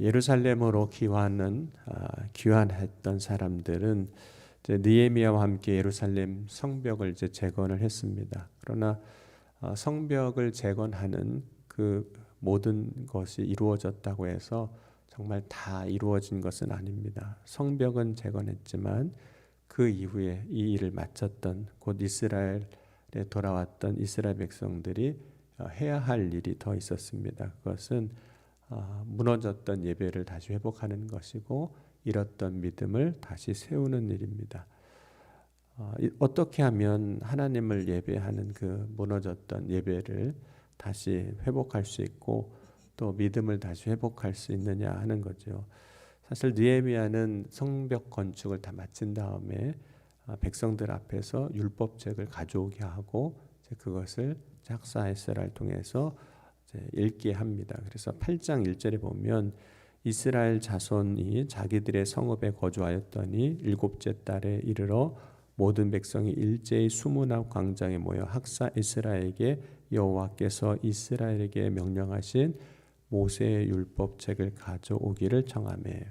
예루살렘으로 귀환은 아, 귀환했던 사람들은 느헤미야와 함께 예루살렘 성벽을 이제 재건을 했습니다. 그러나 아, 성벽을 재건하는 그 모든 것이 이루어졌다고 해서 정말 다 이루어진 것은 아닙니다. 성벽은 재건했지만 그 이후에 이 일을 마쳤던 곧 이스라엘에 돌아왔던 이스라엘 백성들이 어, 해야 할 일이 더 있었습니다. 그것은 어, 무너졌던 예배를 다시 회복하는 것이고 잃었던 믿음을 다시 세우는 일입니다. 어, 어떻게 하면 하나님을 예배하는 그 무너졌던 예배를 다시 회복할 수 있고 또 믿음을 다시 회복할 수 있느냐 하는 거죠. 사실 느헤미야는 성벽 건축을 다 마친 다음에 백성들 앞에서 율법책을 가져오게 하고 그것을 작사 에스라를 통해서 읽게 합니다. 그래서 8장 1절에 보면 이스라엘 자손이 자기들의 성읍에 거주하였더니 일곱째 달에 이르러 모든 백성이 일제히 수문앞 광장에 모여 학사 에스라에게 여호와께서 이스라엘에게 명령하신 모세의 율법책을 가져오기를 정하매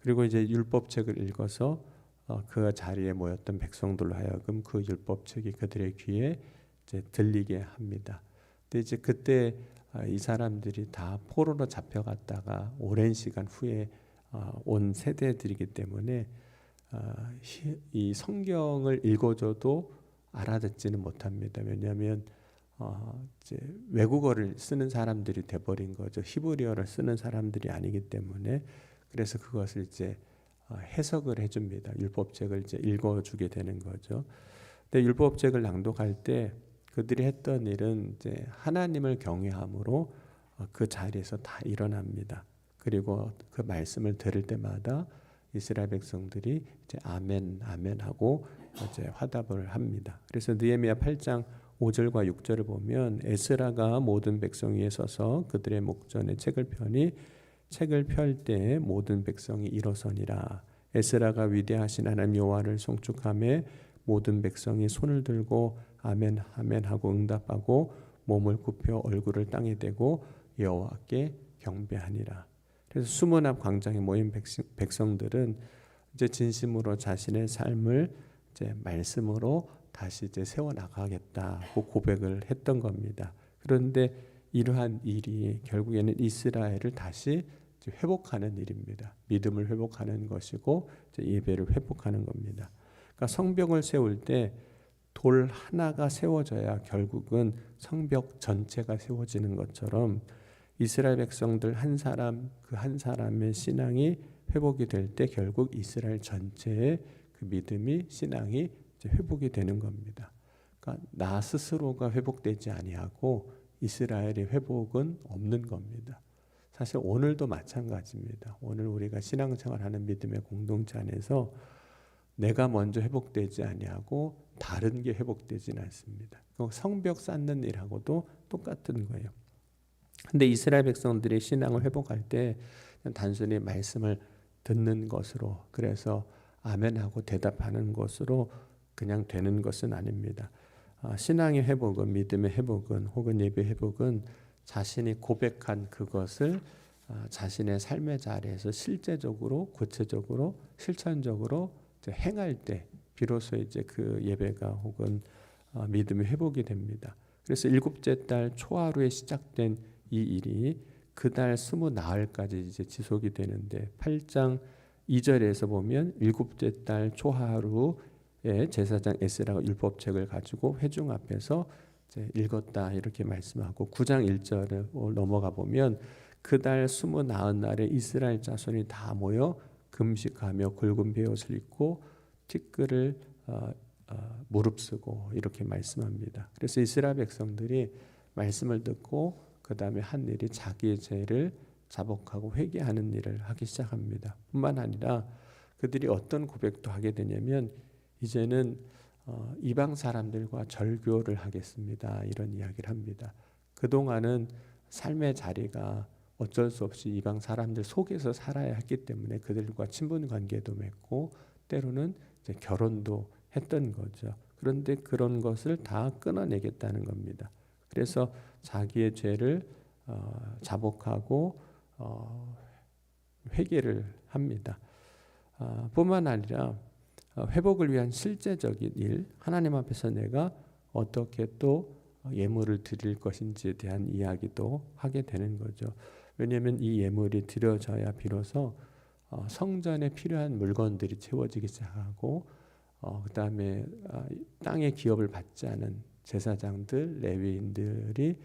그리고 이제 율법책을 읽어서 어, 그 자리에 모였던 백성들로 하여금 그 율법책이 그들의 귀에 들리게 합니다. 근데 이제 그때 아, 이 사람들이 다 포로로 잡혀갔다가 오랜 시간 후에 아, 온 세대들이기 때문에 아, 이 성경을 읽어줘도 알아듣지는 못합니다. 왜냐하면 어, 이제 외국어를 쓰는 사람들이 돼버린 거죠. 히브리어를 쓰는 사람들이 아니기 때문에 그래서 그것을 이제 해석을 해줍니다. 율법책을 이제 읽어주게 되는 거죠. 근데 율법책을 낭독할 때 그들이 했던 일은 이제 하나님을 경외함으로 어, 그 자리에서 다 일어납니다. 그리고 그 말씀을 들을 때마다 이스라엘 백성들이 이제 아멘 아멘 하고 이제 화답을 합니다. 그래서 느헤미야 8장 5절과 6절을 보면 에스라가 모든 백성 위에 서서 그들의 목전에 책을 펴니 책을 펼 때 모든 백성이 일어서니라 에스라가 위대하신 하나님 여호와를 송축함에 모든 백성이 손을 들고 아멘 아멘 하고 응답하고 몸을 굽혀 얼굴을 땅에 대고 여호와께 경배하니라. 그래서 수문 앞 광장에 모인 백성, 들은 이제 진심으로 자신의 삶을 이제 말씀으로 다시 이제 세워 나가겠다고 고백을 했던 겁니다. 그런데 이러한 일이 결국에는 이스라엘을 다시 회복하는 일입니다. 믿음을 회복하는 것이고 예배를 회복하는 겁니다. 그러니까 성벽을 세울 때 돌 하나가 세워져야 결국은 성벽 전체가 세워지는 것처럼 이스라엘 백성들 한 사람 그 한 사람의 신앙이 회복이 될 때 결국 이스라엘 전체의 그 믿음이 신앙이 회복이 되는 겁니다. 그러니까 나 스스로가 회복되지 아니하고 이스라엘의 회복은 없는 겁니다. 사실 오늘도 마찬가지입니다. 오늘 우리가 신앙생활하는 믿음의 공동체 안에서 내가 먼저 회복되지 아니하고 다른 게 회복되지는 않습니다. 성벽 쌓는 일하고도 똑같은 거예요. 근데 이스라엘 백성들이 신앙을 회복할 때 단순히 말씀을 듣는 것으로 그래서 아멘하고 대답하는 것으로 그냥 되는 것은 아닙니다. 아, 신앙의 회복은 믿음의 회복은 혹은 예배 회복은 자신이 고백한 그것을 아, 자신의 삶의 자리에서 실제적으로 구체적으로 실천적으로 행할 때 비로소 이제 그 예배가 혹은 아, 믿음이 회복이 됩니다. 그래서 일곱째 달 초하루에 시작된 이 일이 그달 스무 나흘까지 이제 지속이 되는데 8장 2절에서 보면 일곱째 달 초하루에 제사장 에스라가 율법책을 가지고 회중 앞에서 읽었다 이렇게 말씀하고 9장 1절을 넘어가 보면 그달 스무 나흘 날에 이스라엘 자손이 다 모여 금식하며 굵은 베옷을 입고 티끌을 어, 어, 무릅쓰고 이렇게 말씀합니다. 그래서 이스라엘 백성들이 말씀을 듣고 그 다음에 한 일이 자기의 죄를 자복하고 회개하는 일을 하기 시작합니다. 뿐만 아니라 그들이 어떤 고백도 하게 되냐면 이제는 어, 이방 사람들과 절교를 하겠습니다. 이런 이야기를 합니다. 그동안은 삶의 자리가 어쩔 수 없이 이방 사람들 속에서 살아야 했기 때문에 그들과 친분 관계도 맺고 때로는 결혼도 했던 거죠. 그런데 그런 것을 다 끊어내겠다는 겁니다. 그래서 자기의 죄를 어, 자복하고 어, 회개를 합니다. 아, 뿐만 아니라 어, 회복을 위한 실제적인 일, 하나님 앞에서 내가 어떻게 또 예물을 드릴 것인지에 대한 이야기도 하게 되는 거죠. 왜냐하면 이 예물이 드려져야 비로소 어, 성전에 필요한 물건들이 채워지기 시작하고 어, 그다음에 어, 땅의 기업을 받지 않은 제사장들, 레위인들이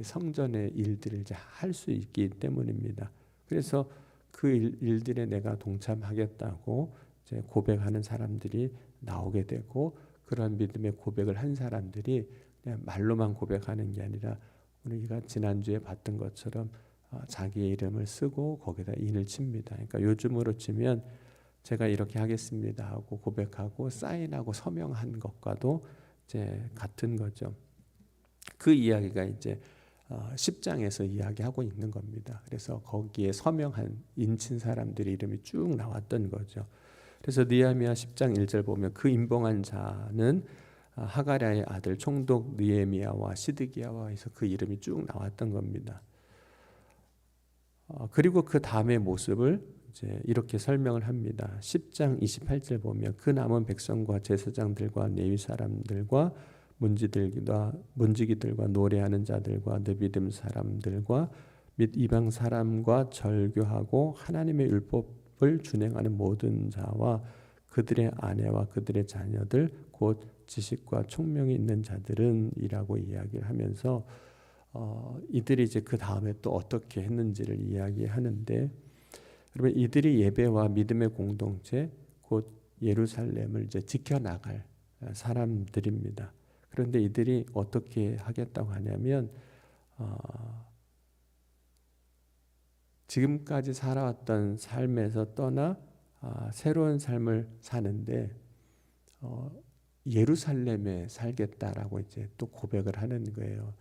성전의 일들을 이제 할 수 있기 때문입니다. 그래서 그 일, 들에 내가 동참하겠다고 고백하는 사람들이 나오게 되고 그런 믿음의 고백을 한 사람들이 그냥 말로만 고백하는 게 아니라 우리가 지난주에 봤던 것처럼 어, 자기의 이름을 쓰고 거기다 인을 칩니다. 그러니까 요즘으로 치면 제가 이렇게 하겠습니다 하고 고백하고 사인하고 서명한 것과도 이제 같은 거죠. 그 이야기가 이제 10장에서 어, 이야기하고 있는 겁니다. 그래서 거기에 서명한 인친 사람들의 이름이 쭉 나왔던 거죠. 그래서 니에미야 10장 1절 보면 그 임봉한 자는 어, 하가랴의 아들 총독 니에미야와 시드기야와 해서 그 이름이 쭉 나왔던 겁니다. 어, 그리고 그 다음의 모습을 이제 이렇게 설명을 합니다. 10장 28절 보면 그 남은 백성과 제사장들과 레위 사람들과 문지들과 문지기들과 노래하는 자들과 내 믿음 사람들과 및 이방 사람과 절교하고 하나님의 율법을 준행하는 모든 자와 그들의 아내와 그들의 자녀들 곧 지식과 총명이 있는 자들은이라고 이야기를 하면서 어, 이들이 이제 그 다음에 또 어떻게 했는지를 이야기하는데 그러면 이들이 예배와 믿음의 공동체 곧 예루살렘을 이제 지켜나갈 사람들입니다. 그런데 이들이 어떻게 하겠다고 하냐면 어, 지금까지 살아왔던 삶에서 떠나 아, 새로운 삶을 사는데 어, 예루살렘에 살겠다라고 이제 또 고백을 하는 거예요.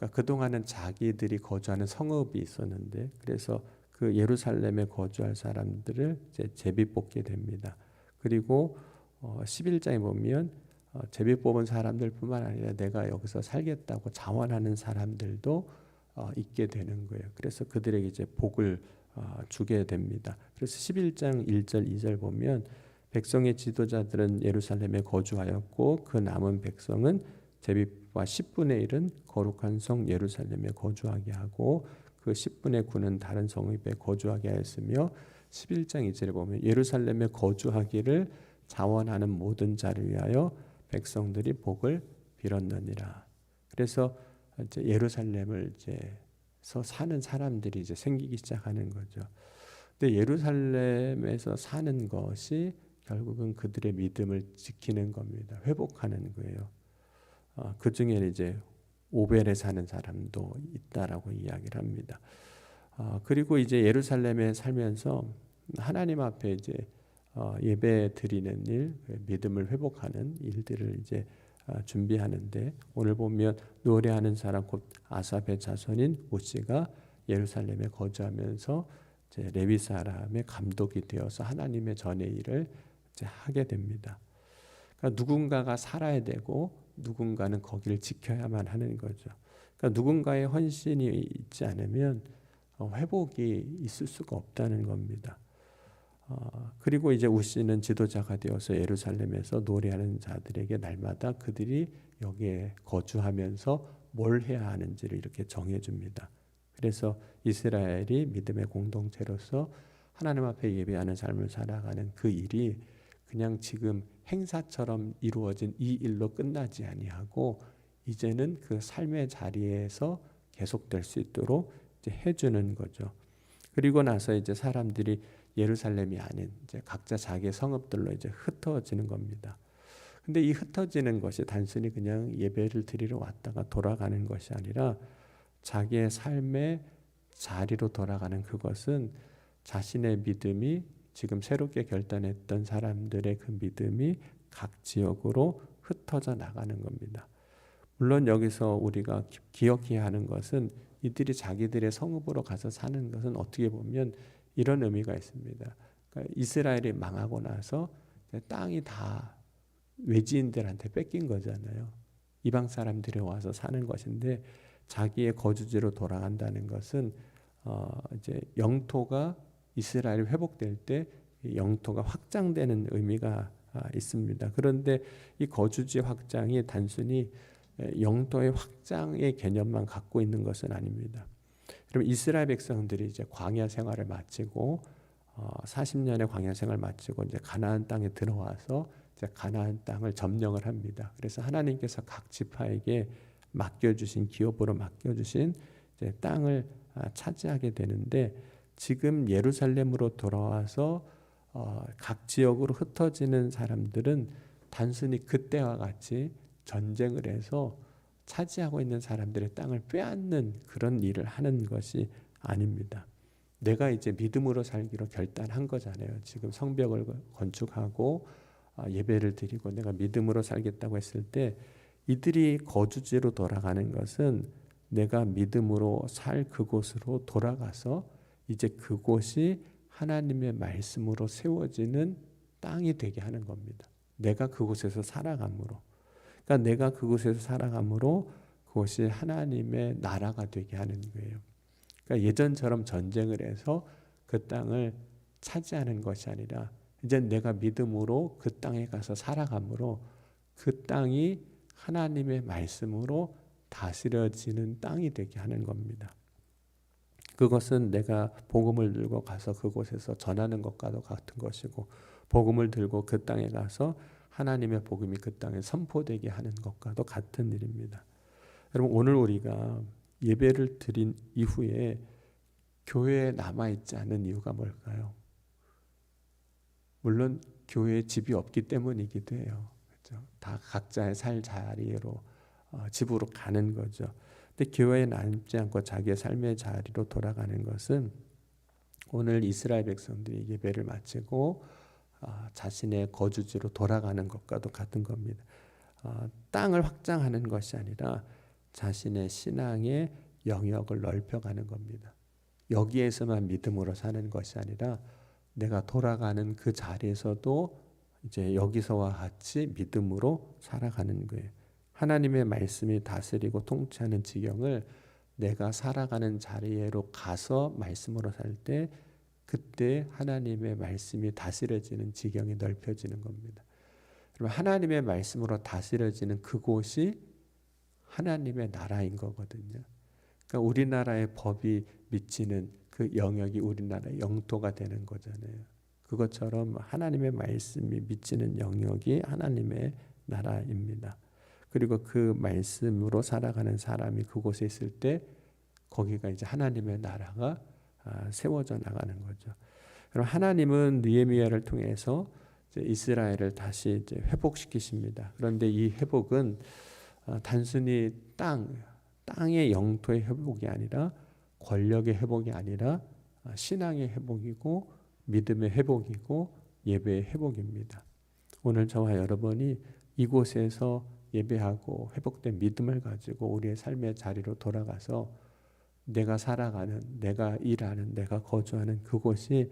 그러니까 그 동안은 자기들이 거주하는 성읍이 있었는데 그래서 그 예루살렘에 거주할 사람들을 이제 제비 뽑게 됩니다. 그리고 어, 11장에 보면 어, 제비 뽑은 사람들뿐만 아니라 내가 여기서 살겠다고 자원하는 사람들도 어, 있게 되는 거예요. 그래서 그들에게 이제 복을 어, 주게 됩니다. 그래서 11장 1절 2절 보면 백성의 지도자들은 예루살렘에 거주하였고 그 남은 백성은 제비 와 10분의 1은 거룩한 성 예루살렘에 거주하게 하고 그 10분의 9는 다른 성읍에 거주하게 하였으며 11장 2절에 보면 예루살렘에 거주하기를 자원하는 모든 자를 위하여 백성들이 복을 빌었느니라. 그래서 이제 예루살렘을 이제서 사는 사람들이 이제 생기기 시작하는 거죠. 근데 예루살렘에서 사는 것이 결국은 그들의 믿음을 지키는 겁니다. 회복하는 거예요. 어, 그 중에 이제 오벨에 사는 사람도 있다라고 이야기를 합니다. 어, 그리고 이제 예루살렘에 살면서 하나님 앞에 이제 어, 예배 드리는 일, 그 믿음을 회복하는 일들을 이제 어, 준비하는데 오늘 보면 노래하는 사람 곧 아삽의 자손인 모시가 예루살렘에 거주하면서 레위 사람의 감독이 되어서 하나님의 전의 일을 하게 됩니다. 그러니까 누군가가 살아야 되고 누군가는 거기를 지켜야만 하는 거죠. 그러니까 누군가의 헌신이 있지 않으면 어, 회복이 있을 수가 없다는 겁니다. 어, 그리고 이제 우시는 지도자가 되어서 예루살렘에서 노래하는 자들에게 날마다 그들이 여기에 거주하면서 뭘 해야 하는지를 이렇게 정해줍니다. 그래서 이스라엘이 믿음의 공동체로서 하나님 앞에 예배하는 삶을 살아가는 그 일이 그냥 지금 행사처럼 이루어진 이 일로 끝나지 아니하고 이제는 그 삶의 자리에서 계속될 수 있도록 해주는 거죠. 그리고 나서 이제 사람들이 예루살렘이 아닌 이제 각자 자기의 성읍들로 이제 흩어지는 겁니다. 근데 이 흩어지는 것이 단순히 그냥 예배를 드리러 왔다가 돌아가는 것이 아니라 자기의 삶의 자리로 돌아가는 그것은 자신의 믿음이 지금 새롭게 결단했던 사람들의 그 믿음이 각 지역으로 흩어져 나가는 겁니다. 물론 여기서 우리가 기억해야 하는 것은 이들이 자기들의 성읍으로 가서 사는 것은 어떻게 보면 이런 의미가 있습니다. 그러니까 이스라엘이 망하고 나서 땅이 다 외지인들한테 뺏긴 거잖아요. 이방 사람들이 와서 사는 것인데 자기의 거주지로 돌아간다는 것은 어 이제 영토가 이스라엘이 회복될 때이 영토가 확장되는 의미가 아, 있습니다. 그런데 이 거주지 확장이 단순히 에, 영토의 확장의 개념만 갖고 있는 것은 아닙니다. 그럼 이스라엘 백성들이 이제 광야 생활을 마치고 어, 40년의 광야 생활 마치고 이제 가나안 땅에 들어와서 이제 가나안 땅을 점령을 합니다. 그래서 하나님께서 각 지파에게 맡겨주신 기업으로 맡겨주신 땅을 아, 차지하게 되는데 지금 예루살렘으로 돌아와서 어, 각 지역으로 흩어지는 사람들은 단순히 그때와 같이 전쟁을 해서 차지하고 있는 사람들의 땅을 빼앗는 그런 일을 하는 것이 아닙니다. 내가 이제 믿음으로 살기로 결단한 거잖아요. 지금 성벽을 건축하고 아, 예배를 드리고 내가 믿음으로 살겠다고 했을 때 이들이 거주지로 돌아가는 것은 내가 믿음으로 살 그곳으로 돌아가서 이제 그곳이 하나님의 말씀으로 세워지는 땅이 되게 하는 겁니다. 내가 그곳에서 살아감으로. 그러니까 내가 그곳에서 살아감으로 그것이 하나님의 나라가 되게 하는 거예요. 그러니까 예전처럼 전쟁을 해서 그 땅을 차지하는 것이 아니라 이제 내가 믿음으로 그 땅에 가서 살아감으로 그 땅이 하나님의 말씀으로 다스려지는 땅이 되게 하는 겁니다. 그것은 내가 복음을 들고 가서 그곳에서 전하는 것과도 같은 것이고 복음을 들고 그 땅에 가서 하나님의 복음이 그 땅에 선포되게 하는 것과도 같은 일입니다. 여러분 오늘 우리가 예배를 드린 이후에 교회에 남아 있지 않은 이유가 뭘까요? 물론 교회에 집이 없기 때문이기도 해요. 그렇죠? 다 각자의 살 자리로 어, 집으로 가는 거죠. 근데 교회에 남지 않고 자기의 삶의 자리로 돌아가는 것은 오늘 이스라엘 백성들이 예배를 마치고 아, 자신의 거주지로 돌아가는 것과도 같은 겁니다. 아, 땅을 확장하는 것이 아니라 자신의 신앙의 영역을 넓혀가는 겁니다. 여기에서만 믿음으로 사는 것이 아니라 내가 돌아가는 그 자리에서도 이제 여기서와 같이 믿음으로 살아가는 거예요. 하나님의 말씀이 다스리고 통치하는 지경을 내가 살아가는 자리로 가서 말씀으로 살 때 그때 하나님의 말씀이 다스려지는 지경이 넓혀지는 겁니다. 그러면 하나님의 말씀으로 다스려지는 그곳이 하나님의 나라인 거거든요. 그러니까 우리나라의 법이 미치는 그 영역이 우리나라의 영토가 되는 거잖아요. 그것처럼 하나님의 말씀이 미치는 영역이 하나님의 나라입니다. 그리고 그 말씀으로 살아가는 사람이 그곳에 있을 때 거기가 이제 하나님의 나라가 아, 세워져 나가는 거죠. 그럼 하나님은 느헤미야를 통해서 이스라엘을 다시 회복시키십니다. 그런데 이 회복은 아, 단순히 땅 땅의 영토의 회복이 아니라 권력의 회복이 아니라 아, 신앙의 회복이고 믿음의 회복이고 예배의 회복입니다. 오늘 저와 여러분이 이곳에서 예배하고 회복된 믿음을 가지고 우리의 삶의 자리로 돌아가서 내가 살아가는, 내가 일하는, 내가 거주하는 그곳이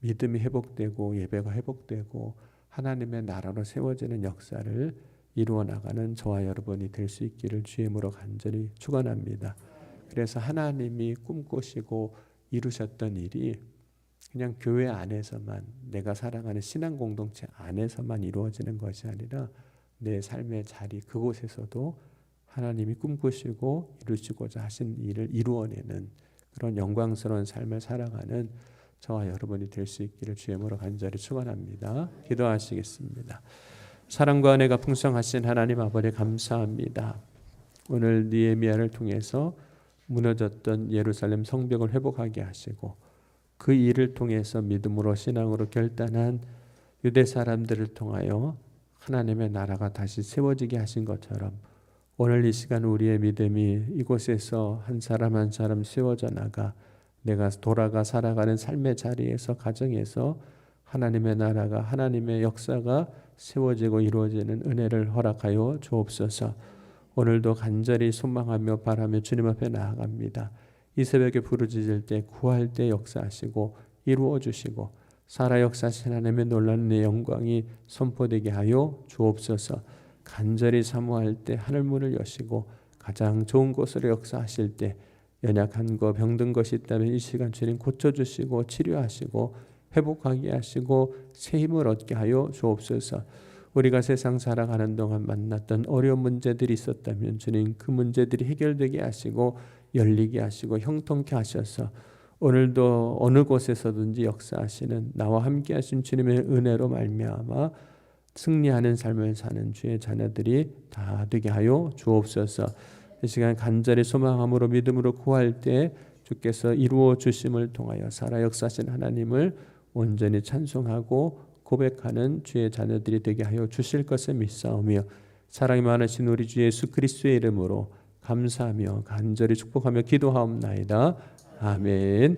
믿음이 회복되고 예배가 회복되고 하나님의 나라로 세워지는 역사를 이루어 나가는 저와 여러분이 될 수 있기를 주임으로 간절히 축원합니다. 그래서 하나님이 꿈꾸시고 이루셨던 일이 그냥 교회 안에서만 내가 살아가는 신앙 공동체 안에서만 이루어지는 것이 아니라 내 삶의 자리 그곳에서도 하나님이 꿈꾸시고 이루시고자 하신 일을 이루어내는 그런 영광스러운 삶을 살아가는 저와 여러분이 될 수 있기를 주님으로 간절히 축원합니다. 기도하시겠습니다. 사랑과 은혜가 풍성하신 하나님 아버지 감사합니다. 오늘 니에미아를 통해서 무너졌던 예루살렘 성벽을 회복하게 하시고 그 일을 통해서 믿음으로 신앙으로 결단한 유대 사람들을 통하여 하나님의 나라가 다시 세워지게 하신 것처럼 오늘 이 시간 우리의 믿음이 이곳에서 한 사람 한 사람 세워져 나가 내가 돌아가 살아가는 삶의 자리에서 가정에서 하나님의 나라가 하나님의 역사가 세워지고 이루어지는 은혜를 허락하여 주옵소서. 오늘도 간절히 소망하며 바라며 주님 앞에 나아갑니다. 이 새벽에 부르짖을 때 구할 때 역사하시고 이루어 주시고 살아 역사신 하나님의 놀라는 영광이 선포되게 하여 주옵소서. 간절히 사모할 때 하늘 문을 여시고 가장 좋은 곳으로 역사하실 때 연약한 거 병든 것이 있다면 이 시간 주님 고쳐주시고 치료하시고 회복하게 하시고 새 힘을 얻게 하여 주옵소서. 우리가 세상 살아가는 동안 만났던 어려운 문제들이 있었다면 주님 그 문제들이 해결되게 하시고 열리게 하시고 형통케 하셔서 오늘도 어느 곳에서든지 역사하시는 나와 함께 하신 주님의 은혜로 말미암아 승리하는 삶을 사는 주의 자녀들이 다 되게 하여 주옵소서. 이 시간 간절히 소망함으로 믿음으로 구할 때 주께서 이루어 주심을 통하여 살아 역사하신 하나님을 온전히 찬송하고 고백하는 주의 자녀들이 되게 하여 주실 것을 믿사오며 사랑이 많으신 우리 주 예수 그리스도의 이름으로 감사하며 간절히 축복하며 기도하옵나이다. 아멘.